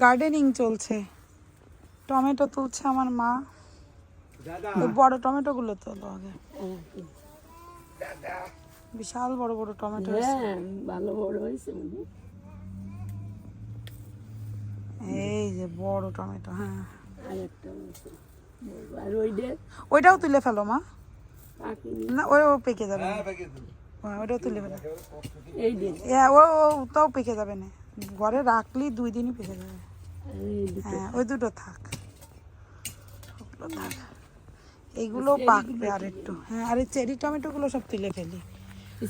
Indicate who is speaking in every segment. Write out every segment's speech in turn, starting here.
Speaker 1: Gardening চলছে। Tomato তুলছে আমার মা। বড় টমেটো গুলো তোলো আগে। বিশাল বড় বড় টমেটো
Speaker 2: হ্যাঁ ভালো বড় হয়েছে
Speaker 1: এই যে বড় টমেটো হ্যাঁ। ওইটাও তুলে ফেলো মা। না। ওই ও পেকে যাবে। না। হ্যাঁ, ওইটাও তুলে ফেলো।
Speaker 2: এই
Speaker 1: হ্যাঁ ও ও তাও পেকে যাবে না। ঘরে রাখলি দুই দিনই পেকে যাবে হ্যাঁ ওই দুটো থাক। ওগুলো থাক। এইগুলো পাকবে আর একটু। হ্যাঁ আর এই চেরি টমেটোগুলো সব তুলে ফেলি।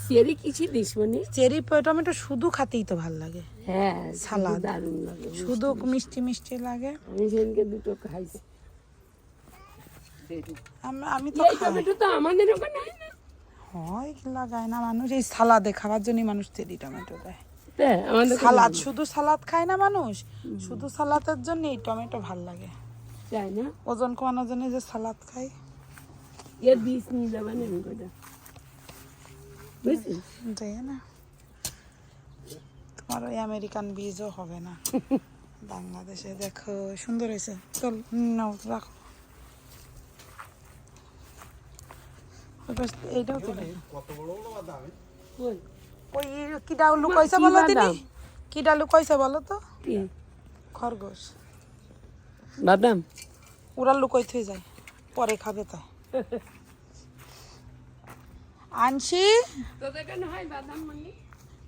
Speaker 2: চেরি কিছু দিস মানে?
Speaker 1: চেরি টমেটো শুধু খাতেই তো ভালো লাগে।
Speaker 2: হ্যাঁ
Speaker 1: সালাদ।
Speaker 2: দারুণ লাগে
Speaker 1: শুধু মিষ্টি মিষ্টি লাগে।
Speaker 2: আমি সেদিনকে দুটো খাইছি।
Speaker 1: আমি তো
Speaker 2: টমেটো তো আমাদের ওখানে হয় না।
Speaker 1: হয় লাগায় না মানুষ? এই সালাদে খাওয়ার জন্য মানুষ চেরি টমেটো দেয়। সালাদ শুধু সালাদ খায় না মানুষ? শুধু সালাদের জন্য এই টমেটো ভালো লাগে।
Speaker 2: না?
Speaker 1: ওজন কমানোর জন্য যে সালাদ খাই
Speaker 2: এর বীজ নিয়ে যাবেন আমি কটা বুঝছিস?
Speaker 1: যাই না। তোমার ওই আমেরিকান বীজও হবে না। বাংলাদেশে দেখো সুন্দর হয়েছে। চল নাও রাখো। ওই পাশ- এইটাও তুলে।
Speaker 2: ওই,
Speaker 1: ওই কি ডাউ লুকাইছে বলো
Speaker 2: বাদাম?
Speaker 1: দিদি কি ডাউ লুকাইছে বলো তো?
Speaker 2: কি?
Speaker 1: খরগোশ।
Speaker 2: বাদাম?
Speaker 1: ওরা লুকাই থয়ে যায় পরে খাবে তাই। আনছি।
Speaker 2: তোদের কেন হয় বাদাম মানে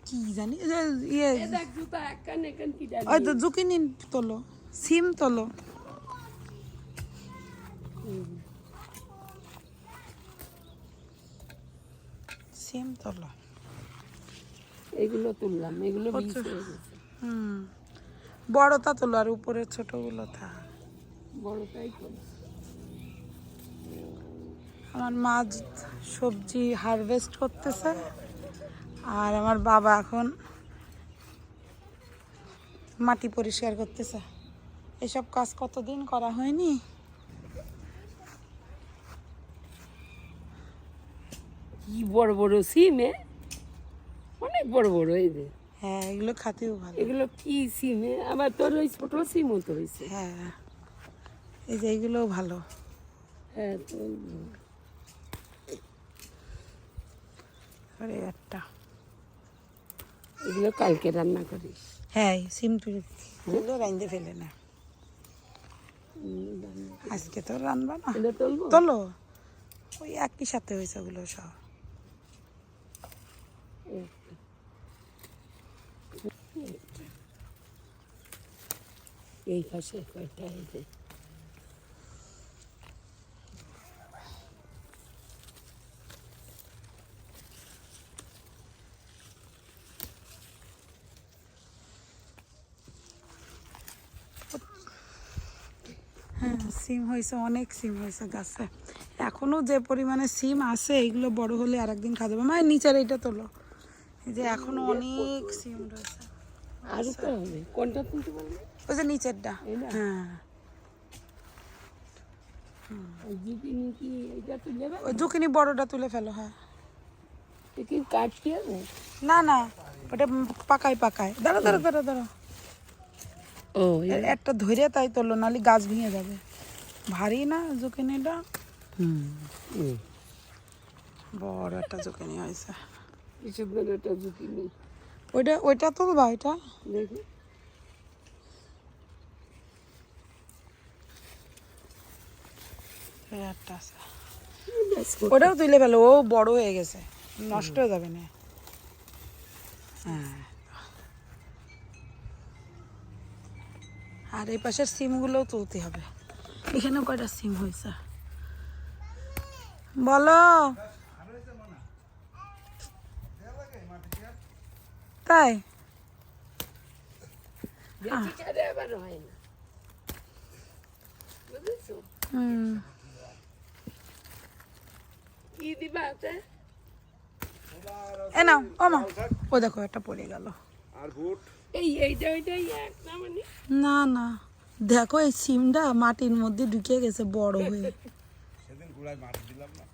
Speaker 1: কি জানি ইয়ে।
Speaker 2: এ দেখ জুতা এক কান কি ডালি
Speaker 1: ওই তো জুকিনি তোলো সিম তোলো। সিম তোলো।
Speaker 2: এগুলো তুললাম এগুলো বীজ হয়ে গেছে।
Speaker 1: হুম। বড়টা তোলো আর উপরের ছোটগুলো থাক।
Speaker 2: বড়টাই
Speaker 1: আমার মা সবজি হারভেস্ট করতেছে আর আমার বাবা এখন মাটি পরিষ্কার করতেছে। এসব কাজ কতদিন করা হয়নি?
Speaker 2: কি বড় বড় সিম অনেক বড় বড় এই যে।
Speaker 1: হ্যাঁ এগুলো খাতেও ভালো।
Speaker 2: এগুলো কি সিম? আবার তোর ওই ছোট সিমও তো হয়েছে।
Speaker 1: হ্যাঁ এই যে এইগুলোও ভালো।
Speaker 2: হ্যাঁ তো
Speaker 1: আর একটা।
Speaker 2: এগুলো কালকে রান্না করিস।
Speaker 1: হ্যাঁ সিম তুলে রাইন্দে ফেলে না। আজকে তো রানবা না। তোলো। ওই একই সাথে হয়েছে ওগুলো সব।
Speaker 2: এই পাশে কয়টা যে
Speaker 1: হ্যাঁ সিম হয়েছে অনেক সিম হয়েছে গাছে। এখনও যে পরিমাণে সিম আছে এগুলো বড় হলে আর একদিন খাওয়া যাবে। মানে নিচের এইটা তোলো। এই যে এখনও অনেক সিম রয়েছে।
Speaker 2: আরও তো হবে। কোনটা তুলতে পারবে?
Speaker 1: ওই যে নিচেরটা? হ্যাঁ। ওই জুকিনি বড়টা তুলে ফেলো হ্যাঁ।
Speaker 2: কি কাটতে
Speaker 1: না না। ওটা পাকায় পাকায়। দাঁড়া দাঁড়া দাঁড়া দাঁড়া।
Speaker 2: ও
Speaker 1: একটা ধরে তাই তোলো নাহলে গাছ ভেঙে যাবে। ভারী না জুকিনিটা?
Speaker 2: হুম।
Speaker 1: বড় একটা জুকিনি হয়েছে।
Speaker 2: কিছু একটা ঝুঁকি
Speaker 1: ওইটা ওইটা তুলবা ওইটা
Speaker 2: দেখি।
Speaker 1: ওটাও তুলে ফেলো ও বড় হয়ে গেছে। নষ্ট হয়ে যাবে না। হ্যাঁ। আর এই পাশের সিমগুলোও তুলতে হবে। এখানে কয়টা সিম হয়েছে? বলো। তাই? এ নাও ও ও দেখো একটা পড়ে গেল।
Speaker 2: এই এইটা ওইটাই না মানে?
Speaker 1: না না। দেখো এই সিমটা মাটির মধ্যে ঢুকে গেছে বড় হয়ে।
Speaker 3: সেদিন গুড়ায় মাটি দিলাম না।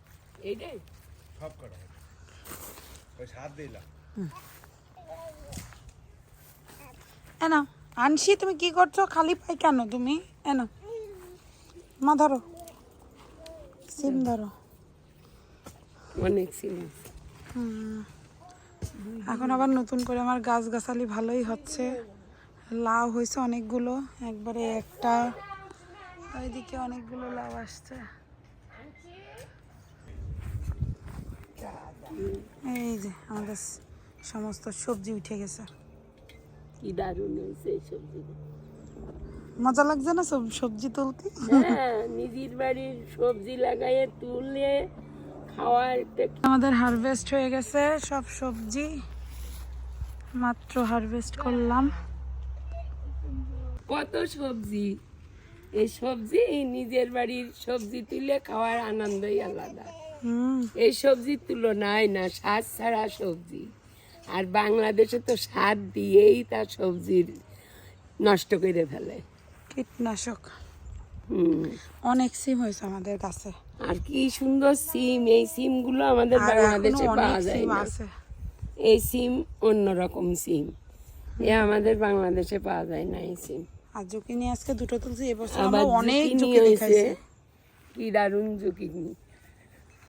Speaker 2: এইটাই?
Speaker 3: সব কটা ওই সার দিলাম।
Speaker 1: এ নাও আনসি তুমি কি করছ? খালি পাই কেন তুমি? এনো মা ধরো। সিম ধরো।
Speaker 2: অনেক সিম।
Speaker 1: এখন আবার নতুন করে আমার গাছ গাছালি ভালোই হচ্ছে। লাউ হয়েছে অনেকগুলো একবারে একটা। ওইদিকে অনেকগুলো লাউ আসছে। এই যে আমাদের সমস্ত সবজি উঠে গেছে।
Speaker 2: কি দারুণ হয়েছে এই সবজিগুলো
Speaker 1: মজা লাগছে না সব সবজি তুলতে?
Speaker 2: হ্যাঁ নিজের বাড়ির সবজি লাগাইয়ে তুলে খাওয়ার
Speaker 1: আমাদের হারভেস্ট হয়ে গেছে সব সবজি। মাত্র হারভেস্ট করলাম।
Speaker 2: কত সবজি? এই সবজি নিজের বাড়ির সবজি তুলে খাওয়ার আনন্দই আলাদা। এই সবজির তুলনায় না স্বাদ ছাড়া সবজি। আর বাংলাদেশে তো সার দিয়েই তার সবজির নষ্ট করে ফেলে।
Speaker 1: কীটনাশক।
Speaker 2: হুম।
Speaker 1: অনেক সিম হয়েছে আমাদের কাছে।
Speaker 2: আর কি সুন্দর সিম এই সিমগুলো আমাদের বাংলাদেশে পাওয়া যায় না। এই সিম অন্যরকম সিম। এ আমাদের বাংলাদেশে পাওয়া যায় না এই সিম।
Speaker 1: আর জুকিনি আজকে দুটো তুলছি এবছর আমরা অনেক
Speaker 2: জুকিনি
Speaker 1: খাইছি
Speaker 2: কি দারুণ জুকিনি